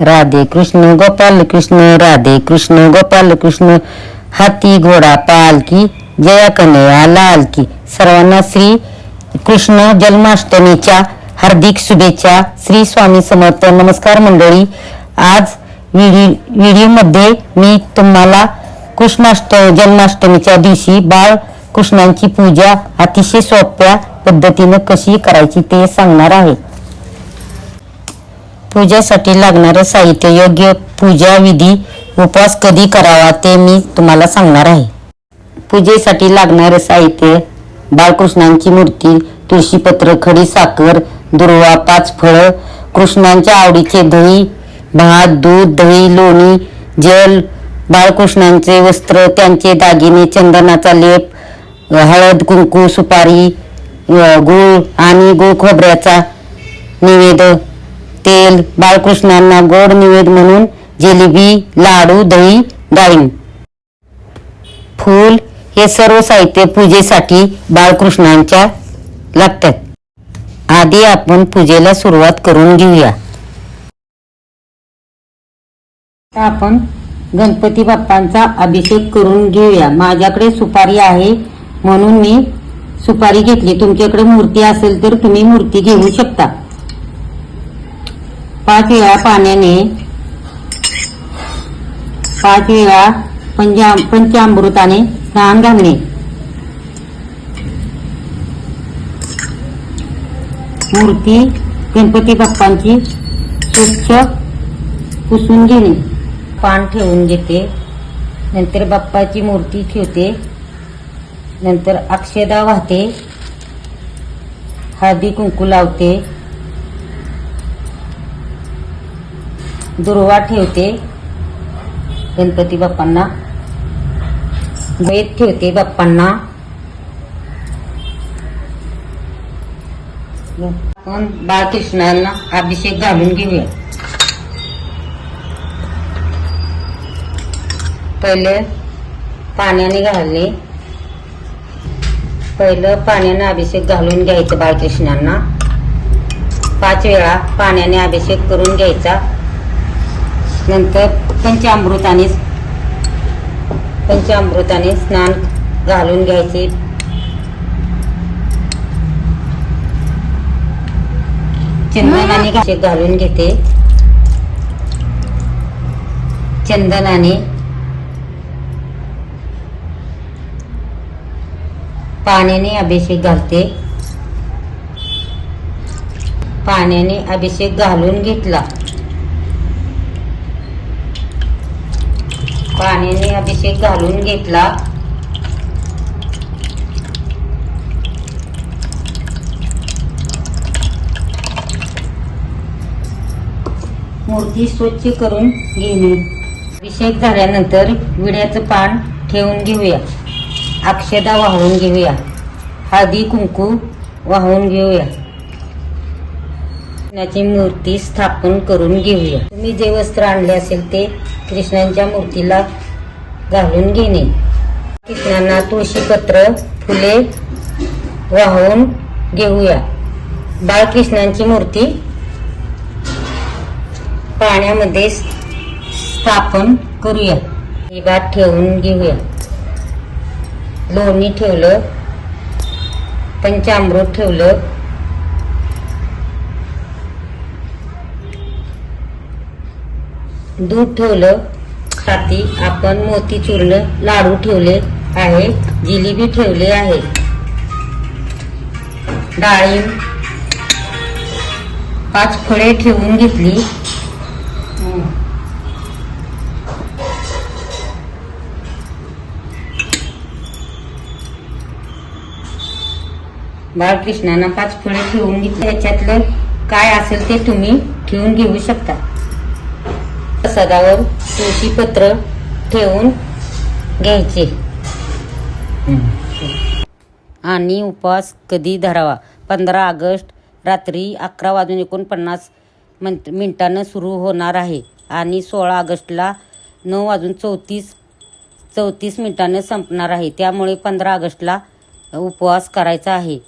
राधे कृष्ण गोपाल कृष्ण राधे कृष्ण गोपाल कृष्ण. हाती घोडा पालकी जया कन्हैया लाल की. सर्वांना श्री कृष्ण जन्माष्टमीच्या हार्दिक शुभेच्छा. श्री स्वामी समर्थ. नमस्कार मंडळी. आज व्हिडिओ व्हिडिओमध्ये मी तुम्हाला कृष्णाष्ट जन्माष्टमीच्या दिवशी बाळ कृष्णांची पूजा अतिशय सोप्या पद्धतीनं कशी करायची ते सांगणार आहे. पूजेसाठी लागणारं साहित्य योग्य पूजा विधी उपवास कधी करावा ते मी तुम्हाला सांगणार आहे. पूजेसाठी लागणारं साहित्य बाळकृष्णांची मूर्ती तुळशीपत्र खडी साखर दुर्वा पाच फळं कृष्णांच्या आवडीचे दही भात दूध दही लोणी जल बाळकृष्णांचे वस्त्र त्यांचे दागिने चंदनाचा लेप हळद कुंकू सुपारी गुळ गूळ आणि गुळ खोबऱ्याचा निवेद तेल बाळकृष्णांना गोड निवेद म्हणून जिलेबी लाडू दही डाळिंब. फूल हे सर्व साहित्य पूजेसाठी बाळकृष्णांच्या लागतात. आधी आपण पूजेला सुरुवात करून घेऊया. आपण गणपती बाप्पांचा अभिषेक करून घेऊया. माझ्याकडे सुपारी आहे म्हणून मी सुपारी घेतली. तुमच्याकडे मूर्ती असेल तर तुम्ही मूर्ती घेऊ शकता. पाच वेळा पाण्याने. पाच वेळा पंचा पंचामृताने स्नान घालणे. मूर्ती गणपती बाप्पांची स्वच्छ पुसून घेणे. पान ठेवून घेते. नंतर बाप्पाची मूर्ती ठेवते. नंतर अक्षदा वाहते. हळदी कुंकू लावते. दुर्वा ठेवते गणपती बाप्पांना. वेद ठेवते बाप्पांना. आपण बाळकृष्णांना अभिषेक घालून घेऊया. पहिले पाण्याने घालले. पहिलं पाण्याने अभिषेक घालून घ्यायचं बाळकृष्णांना. पाच वेळा पाण्याने अभिषेक करून घ्यायचा. नंतर पंचामृताने पंचामृताने स्नान घालून घ्यायचे. चंदनाने घालून घेते. चंदनाने पाण्याने अभिषेक घालते. पाण्याने अभिषेक घालून घेतला. पाण्याने अभिषेक घालून घेतला. मूर्ती स्वच्छ करून घेणे. अभिषेक झाल्यानंतर विड्याचं पान ठेवून घेऊया. अक्षदा वाहून घेऊया. हळदी कुंकू वाहून घेऊया. कृष्णाची मूर्ती स्थापन करून घेऊया. तुम्ही जे वस्त्र आणले असेल ते कृष्णांच्या मूर्तीला घालून घेणे. कृष्णांना तुळशीपत्र फुले वाहून घेऊया. बाळकृष्णांची मूर्ती पाण्यामध्ये स्थापन करूया. भात ठेवून घेऊया. लोणी ठेवलं पंचामृत ठेवलं दूध ठेवलं हाती आपण मोती चूर्ण लाडू ठेवले आहे जिलेबी ठेवले आहे. डाळिंब पाच फळे ठेवून घेतली. बाळकृष्णांना पाच फळे ठेवून घेतली. त्याच्यातलं काय असेल ते तुम्ही ठेवून घेऊ शकता. प्रसादावर तुळशी पत्र ठेवून घ्यायचे. आणि उपवास कधी धरावा? पंधरा ऑगस्ट रात्री अकरा वाजून एकोणपन्नास मन मिनिटानं सुरू होणार आहे. आणि सोळा ऑगस्टला नऊ वाजून चौतीस चौतीस मिनिटानं संपणार आहे. त्यामुळे पंधरा ऑगस्टला उपवास करायचा आहे.